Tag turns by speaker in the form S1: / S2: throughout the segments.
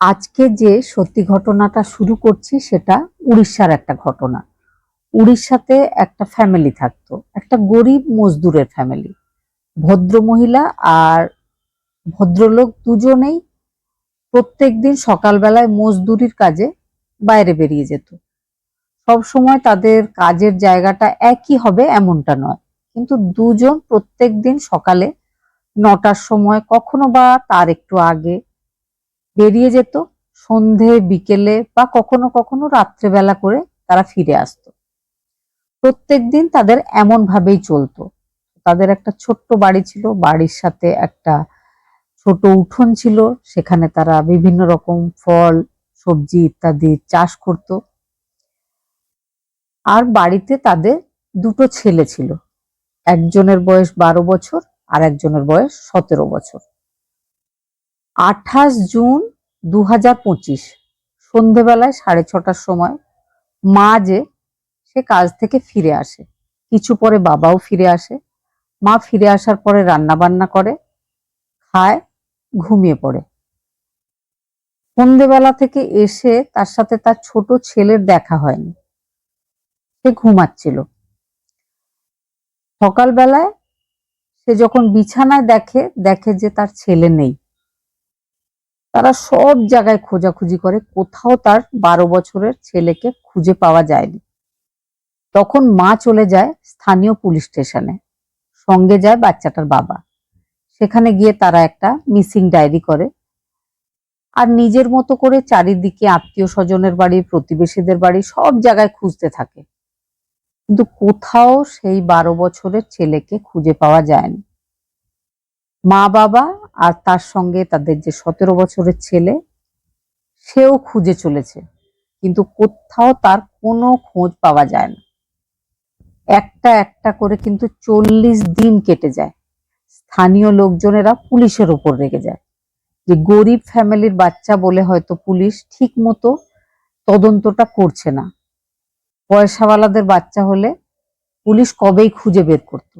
S1: আজকে যে সত্যি ঘটনাটা শুরু করছি সেটা উড়িষ্যার একটা ঘটনা। উড়িষ্যাতে একটা ফ্যামিলি থাকতো, একটা গরিব মজদুরের ফ্যামিলি ভদ্র মহিলা আর ভদ্রলোক দুজনেই প্রত্যেক দিন সকালবেলায় মজদুরির কাজে বাইরে বেরিয়ে যেত। সব সময় তাদের কাজের জায়গাটা একই হবে এমনটা নয়। কিন্তু দুজন প্রত্যেক দিন সকালে নটার সময় কখনো বা তার একটু আগে বেরিয়ে যেত, সন্ধে, বিকেলে বা কখনো কখনো রাত্রেবেলা করে তারা ফিরে আসতো। প্রত্যেকদিন তাদের এমন ভাবেই চলতো। তাদের একটা ছোট্ট বাড়ি ছিল, বাড়ির সাথে একটা ছোট উঠোন ছিল, সেখানে তারা বিভিন্ন রকম ফল, সবজি ইত্যাদি চাষ করত। আর বাড়িতে তাদের দুটো ছেলে ছিল, একজনের বয়স বারো বছর আর একজনের বয়স সতেরো বছর। আঠাশ জুন দু হাজার পঁচিশ, সন্ধেবেলায় সাড়ে ছটার সময় মা যে সে কাজ থেকে ফিরে আসে। কিছু পরে বাবাও ফিরে আসে। মা ফিরে আসার পরে রান্না বান্না করে, খায়, ঘুমিয়ে পড়ে। সন্ধেবেলা থেকে এসে তার সাথে তার ছোট ছেলের দেখা হয়নি। সে ঘুমাচ্ছিল। সকালবেলায় সে যখন বিছানায় দেখে দেখে যে তার ছেলে নেই। তারা সব জায়গায় খোঁজাখুঁজি করে, কোথাও তার বারো বছরের ছেলেকে খুঁজে পাওয়া যায়নি। তখন মা চলে যায় স্থানীয় পুলিশ স্টেশনে। সঙ্গে যায় বাচ্চাটার বাবা। সেখানে গিয়ে তারা একটা মিসিং ডায়েরি করে। আর নিজের মতো করে চারিদিকে আত্মীয় স্বজনের বাড়ি, প্রতিবেশীদের বাড়ি সব জায়গায় খুঁজতে থাকে। কিন্তু কোথাও সেই বারো বছরের ছেলেকে খুঁজে পাওয়া যায়নি। মা বাবা আর তার সঙ্গে তাদের যে সতেরো বছরের ছেলে, সেও খুঁজে চলেছে। কিন্তু কোথাও তার কোনো খোঁজ পাওয়া যায় না। একটা একটা করে কিন্তু চল্লিশ দিন কেটে যায়। স্থানীয় লোকজনেরা পুলিশের ওপর রেগে যায়। যে গরিব ফ্যামিলির বাচ্চা বলে হয়তো পুলিশ ঠিক মতো তদন্তটা করছে না। পয়সাওয়ালাদের বাচ্চা হলে পুলিশ কবেই খুঁজে বের করত।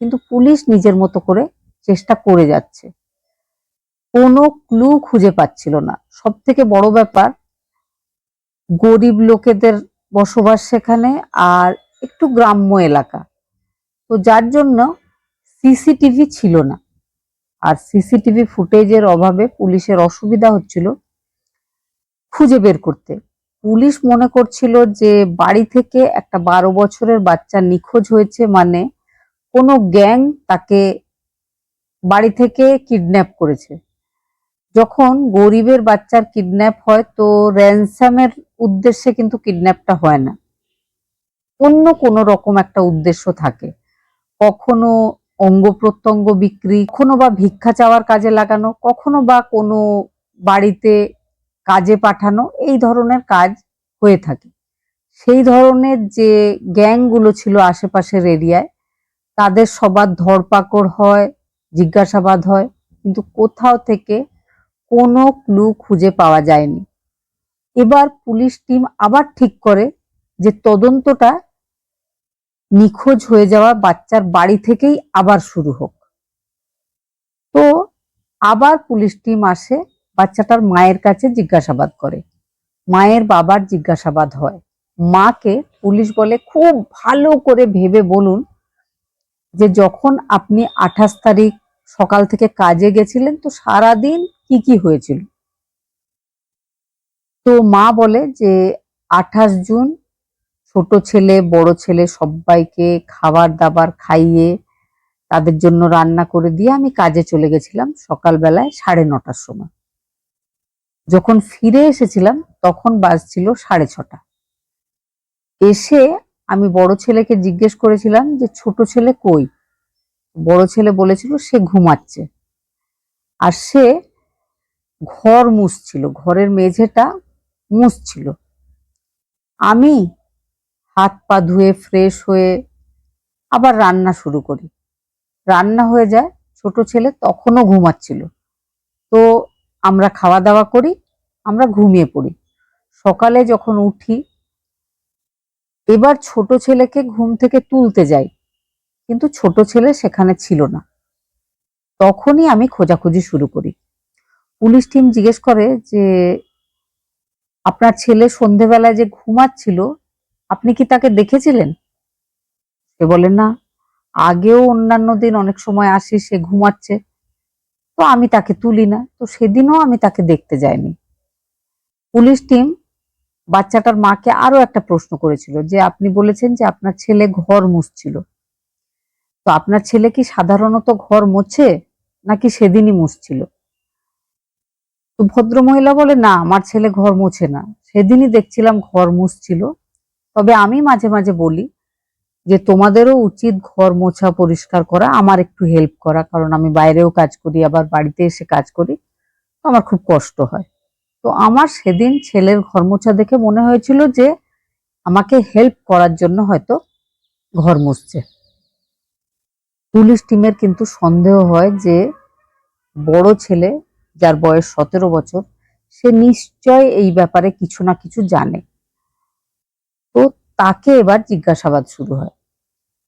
S1: কিন্তু পুলিশ নিজের মতো করে চেষ্টা করে যাচ্ছে। কোনো ক্লু খুঁজে পাচ্ছিল না। সব থেকে বড় ব্যাপার, গরিব লোকেদের বসবাস সেখানে আর একটু গ্রাম্য এলাকা। তো যার জন্য সিসিটিভি ছিল না। আর সিসিটিভি ফুটেজের অভাবে পুলিশের অসুবিধা হচ্ছিল খুঁজে বের করতে। পুলিশ মনে করছিল যে বাড়ি থেকে একটা বারো বছরের বাচ্চা নিখোঁজ হয়েছে মানে কোনো গ্যাং তাকে বাড়ি থেকে কিডন্যাপ করেছে। যখন গরিবের বাচ্চার কিডন্যাপ হয়, তো র্যানসামের উদ্দেশ্যে কিন্তু কিডন্যাপটা হয় না। অন্য কোনো রকম একটা উদ্দেশ্য থাকে। কখনো অঙ্গ প্রত্যঙ্গ বিক্রি, কখনো বা ভিক্ষা চাওয়ার কাজে লাগানো, কখনো বা কোনো বাড়িতে কাজে পাঠানো, এই ধরনের কাজ হয়ে থাকে। সেই ধরনের যে গ্যাংগুলো ছিল আশেপাশের এরিয়ায়, তাদের সবার ধরপাকড় হয়, জিজ্ঞাসাবাদ হয়, কিন্তু কোথাও থেকে কোনো ক্লু খুঁজে পাওয়া যায়নি। এবার পুলিশ টিম আবার ঠিক করে যে তদন্তটা নিখোঁজ হয়ে যাওয়া বাচ্চার বাড়ি থেকেই আবার শুরু হোক। তো আবার পুলিশ টিম আসে, বাচ্চাটার মায়ের কাছে জিজ্ঞাসাবাদ করে। মায়ের বাবার জিজ্ঞাসাবাদ হয়। মাকে পুলিশ বলে, খুব ভালো করে ভেবে বলুন যে যখন আপনি আঠাশ তারিখ সকাল থেকে কাজে গেছিলেন, তো সারাদিন কি কি হয়েছিল? তো মা বলে যে আঠাশ জুন ছোট ছেলে, বড় ছেলে সবাইকে খাবার দাবার খাইয়ে তাদের জন্য রান্না করে দিয়ে আমি কাজে চলে গেছিলাম সকালবেলায় সাড়ে নটার সময়। যখন ফিরে এসেছিলাম তখন বাজছিল সাড়ে ছটা। এসে আমি বড় ছেলেকে জিজ্ঞেস করেছিলাম যে ছোট ছেলে কই? বড় ছেলে বলেছিল সে ঘুমাচ্ছে। আর সে ঘর মুছছিল, ঘরের মেঝেটা মুছছিল। আমি হাত পা ধুয়ে ফ্রেশ হয়ে আবার রান্না শুরু করি। রান্না হয়ে যায়, ছোট ছেলে তখনও ঘুমাচ্ছিল। তো আমরা খাওয়া দাওয়া করি, আমরা ঘুমিয়ে পড়ি। সকালে যখন উঠি, এবার ছোট ছেলেকে ঘুম থেকে তুলতে যাই, কিন্তু ছোট ছেলে সেখানে ছিল না। তখনই আমি খোঁজাখুঁজি শুরু করি। পুলিশ টিম জিজ্ঞেস করে যে, আপনার ছেলে সন্ধেবেলায় যে ঘুমাচ্ছিল, আপনি কি তাকে দেখেছিলেন? সে বলে, না, আগেও অন্যান্য দিন অনেক সময় আসি, সে ঘুমাচ্ছে। তো আমি তাকে তুলি না। তো সেদিনও আমি তাকে দেখতে যাইনি। পুলিশ টিম বাচ্চাটার মাকে আরও একটা প্রশ্ন করেছিল যে, আপনি বলেছেন যে আপনার ছেলে ঘর মুছছিল। তো আপনার ছেলে কি সাধারণত ঘর মোছে নাকি সেদিনই মুছছিল? তো ভদ্রমহিলা বলে, না, আমার ছেলে ঘর মোছে না। সেদিনই দেখছিলাম ঘর মুছছিল। তবে আমি মাঝে মাঝে বলি যে, তোমাদেরও উচিত ঘর মোছা পরিষ্কার করা, আমার একটু হেল্প করা। কারণ আমি বাইরেও কাজ করি, আবার বাড়িতে এসে কাজ করি, তো আমার খুব কষ্ট হয়। তো আমার সেদিন ছেলের ঘর মোছা দেখে মনে হয়েছিল যে, আমাকে হেল্প করার জন্য হয়তো ঘর মুছছে। পুলিশ টিমের কিন্তু সন্দেহ হয় যে, বড় ছেলে যার বয়স সতেরো বছর, সে নিশ্চয় এই ব্যাপারে কিছু না কিছু জানে। তো তাকে এবার জিজ্ঞাসাবাদ শুরু হয়।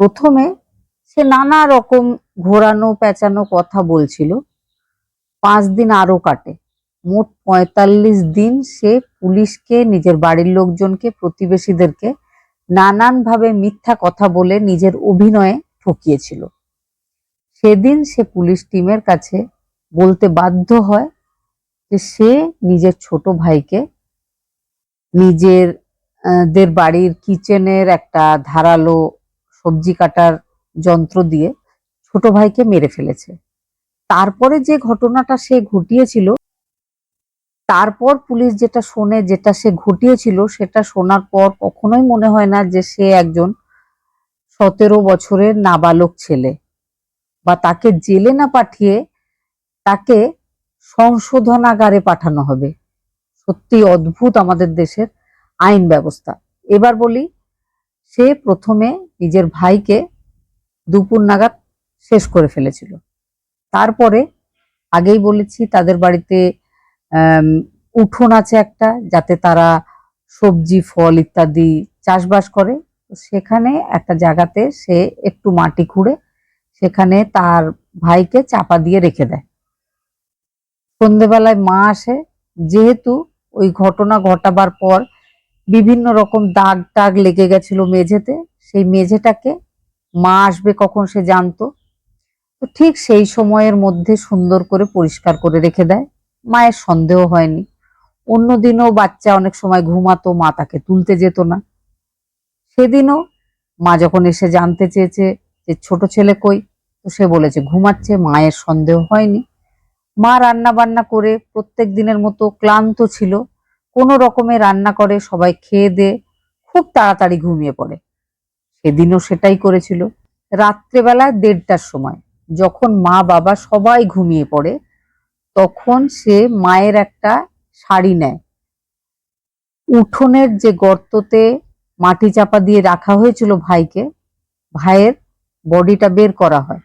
S1: প্রথমে সে নানা রকম ঘোরানো পেঁচানো কথা বলছিল। পাঁচ দিন আরও কাটে। মোট পঁয়তাল্লিশ দিন সে পুলিশকে, নিজের বাড়ির লোকজনকে, প্রতিবেশীদেরকে নানানভাবে মিথ্যা কথা বলে নিজের অভিনয়ে ঠকিয়েছিল। সেদিন সে পুলিশ টিমের কাছে বলতে বাধ্য হয় যে সে নিজের ছোট ভাইকে নিজের দের বাড়ির কিচেনের একটা ধারালো সবজি কাটার যন্ত্র দিয়ে ছোট ভাইকে মেরে ফেলেছে। তারপরে যে ঘটনাটা সে ঘটিয়েছিল, তারপর পুলিশ যেটা শোনে, যেটা সে ঘটিয়েছিল, সেটা শোনার পর কখনোই মনে হয় না যে সে একজন সতেরো বছরের নাবালক ছেলে বা তাকে জেলে না পাঠিয়ে তাকে সংশোধনাগারে পাঠানো হবে। সত্যি অদ্ভুত আমাদের দেশের আইন ব্যবস্থা। এবার বলি, সে প্রথমে নিজের ভাইকে দুপুর নাগাদ শেষ করে ফেলেছিল। তারপরে আগেই বলেছি, তাদের বাড়িতে উঠোন আছে একটা, যাতে তারা সবজি, ফল ইত্যাদি চাষবাস করে। সেখানে একটা জায়গাতে সে একটু মাটি খুঁড়ে, সেখানে তার ভাইকে চাপা দিয়ে রেখে দেয়। সন্ধেবেলায় মা আসে, যেহেতু ওই ঘটনা ঘটাবার পর বিভিন্ন রকম দাগ টাগ লেগে গেছিল মেঝেতে, সেই মেঝেটাকে মা আসবে কখন সে জানতো। তো ঠিক সেই সময়ের মধ্যে সুন্দর করে পরিষ্কার করে রেখে দেয়। মায়ের সন্দেহ হয়নি। অন্যদিনও বাচ্চা অনেক সময় ঘুমাতো, মা তাকে তুলতে যেত না। সেদিনও মা যখন এসে জানতে চেয়েছে যে ছোট ছেলে কই, তো সে বলেছে, ঘুমাচ্ছে, মায়ের সন্দেহ হয়নি। মা রান্না বান্না করে প্রত্যেক দিনের মতো ক্লান্ত ছিল। কোনো রকমে রান্না করে, সবাই খেয়ে দে, খুব তাড়াতাড়ি ঘুমিয়ে পড়ে। সেদিনও সেটাই করেছিল। রাত্রেবেলায় দেড়টার সময় যখন মা বাবা সবাই ঘুমিয়ে পড়ে, তখন সে মায়ের একটা শাড়ি নেয়। উঠোনের যে গর্ততে মাটি চাপা দিয়ে রাখা হয়েছিল ভাইকে, ভাইয়ের বডিটা বের করা হয়।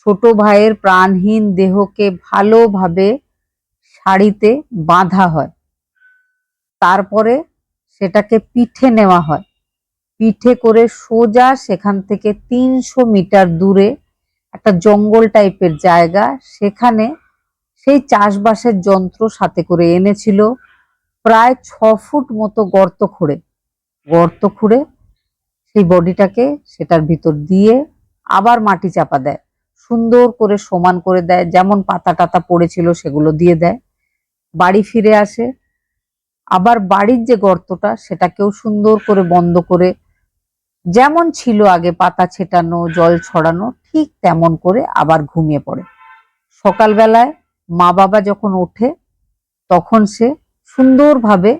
S1: ছোট ভাইয়ের প্রাণহীন দেহকে ভালোভাবে শাড়িতে বাঁধা হয়। তারপরে সেটাকে পিঠে নেওয়া হয়। পিঠে করে সোজা সেখান থেকে তিনশো মিটার দূরে একটা জঙ্গল টাইপের জায়গা, সেখানে সেই চাষবাসের যন্ত্র সাথে করে এনেছিল প্রায় ছ ফুট মতো গর্ত খুঁড়ে। গর্ত খুঁড়ে সেই বডিটাকে সেটার ভিতর দিয়ে আবার মাটি চাপা দেয়। সুন্দর করে সমান করে দেয়, যেমন পাতা টাতা পড়েছিল সেগুলো দিয়ে দেয়। বাড়ি ফিরে আসে। আবার বাড়ির যে গর্তটা, সেটাকেও সুন্দর করে বন্ধ করে, যেমন ছিল আগে পাতা ছেটানো, জল ছড়ানো, ঠিক তেমন করে আবার ঘুমিয়ে পড়ে। সকালবেলায় মা বাবা যখন ওঠে, তখন সে সুন্দরভাবে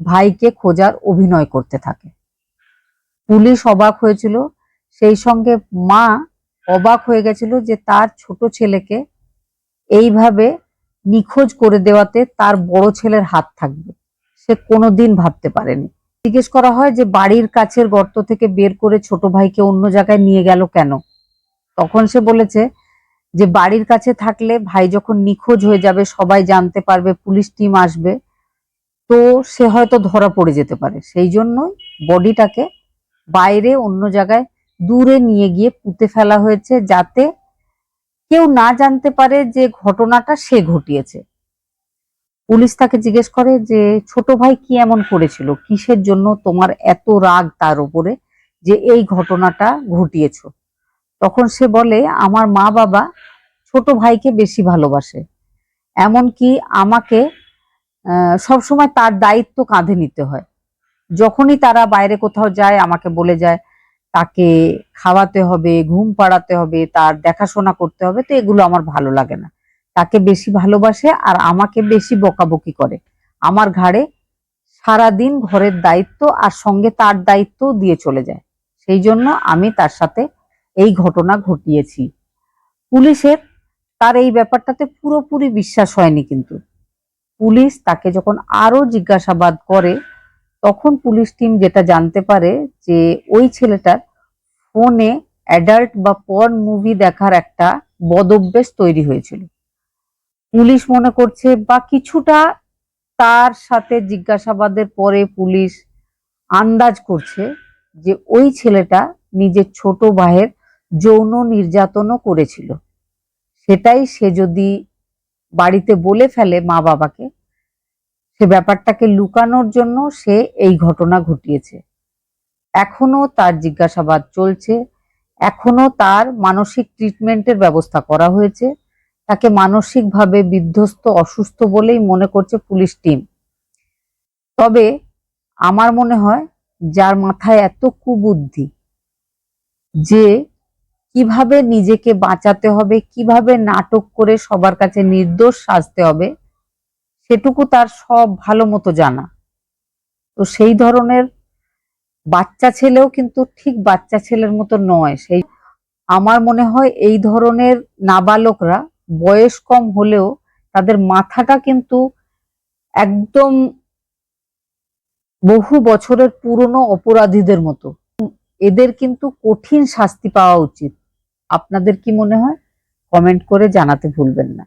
S1: ভাইকে খোঁজার অভিনয় করতে থাকে। পুলিশ অবাক হয়েছিল। সেই সঙ্গে মা অবাক হয়ে গেছিল যে তার ছোট ছেলেকে এইভাবে নিখোঁজ করে দেওয়াতে তার বড় ছেলের হাত থাকবে। সে কোনোদিন ভাবতে পারেনি। জিজ্ঞেস করা হয় যে বাড়ির কাছের গর্ত থেকে বের করে ছোট ভাইকে অন্য জায়গায় নিয়ে গেল কেন? তখন সে বলেছে যে বাড়ির কাছে থাকলে ভাই যখন নিখোঁজ হয়ে যাবে, সবাই জানতে পারবে, পুলিশ টিম আসবে। তো সে হয়তো ধরা পড়ে যেতে পারে। সেই জন্যই বডিটাকে বাইরে অন্য জায়গায় দূরে নিয়ে গিয়ে পুঁতে ফেলা হয়েছে যাতে কেউ না জানতে পারে যে ঘটনাটা সে ঘটিয়েছে। পুলিশ তাকে জিজ্ঞেস করে যে, ছোট ভাই কি এমন করেছিল? কিসের জন্য তোমার এত রাগ তার উপরে যে এই ঘটনাটা ঘটিয়েছো? তখন সে বলে, আমার মা বাবা ছোট ভাইকে বেশি ভালোবাসে। এমনকি আমাকে সবসময় তার দায়িত্ব কাঁধে নিতে হয়। যখনই তারা বাইরে কোথাও যায়, আমাকে বলে যায় তাকে খাওয়াতে হবে, ঘুম পাড়াতে হবে, তার দেখাশোনা করতে হবে, তো এগুলো আমার ভালো লাগে না। তাকে বেশি ভালোবাসে আর আমাকে বেশি বকাবকি করে। আমার ঘাড়ে সারাদিন ঘরের দায়িত্ব আর সঙ্গে তার দায়িত্ব দিয়ে চলে যায়। সেই জন্য আমি তার সাথে এই ঘটনা ঘটিয়েছি। পুলিশের তার এই ব্যাপারটাতে পুরোপুরি বিশ্বাস হয়নি কিন্তু। পুলিশ তাকে যখন আরও জিজ্ঞাসাবাদ করে তখন পুলিশ টিম যেটা জানতে পারে যে ওই ছেলেটার ফোনে অ্যাডাল্ট বা পর্ন মুভি দেখার একটা বদভ্যাস তৈরি হয়েছিল। পুলিশ মনে করছে বা কিছুটা তার সাথে জিজ্ঞাসাবাদের পরে পুলিশ আন্দাজ করছে যে ওই ছেলেটা নিজের ছোট ভাইয়ের যৌন নির্যাতনও করেছিল। সেটাই সে যদি বাড়িতে বলে ফেলে মা বাবাকে সে ব্যাপারটাকে লুকানোর জন্য সে এই ঘটনা ঘটিয়েছে। এখনও তার জিজ্ঞাসাবাদ চলছে, এখনও তার মানসিক ট্রিটমেন্টের ব্যবস্থা করা হয়েছে। তাকে মানসিকভাবে বিধ্বস্ত, অসুস্থ বলেই মনে করছে পুলিশ টিম। তবে আমার মনে হয় যার মাথায় এত কুবুদ্ধি যে কীভাবে নিজেকে বাঁচাতে হবে, কীভাবে নাটক করে সবার কাছে নির্দোষ সাজতে হবে সেটুকু তার সব ভালো মতো জানা। তো সেই ধরনের বাচ্চা ছেলেও কিন্তু ঠিক বাচ্চা ছেলের মতো নয়। সেই আমার মনে হয় এই ধরনের নাবালকরা বয়স কম হলেও তাদের মাথাটা কিন্তু একদম বহু বছরের পুরনো অপরাধীদের মতো। এদের কিন্তু কঠিন শাস্তি পাওয়া উচিত। আপনাদের কি মনে হয়? কমেন্ট করে জানাতে ভুলবেন না।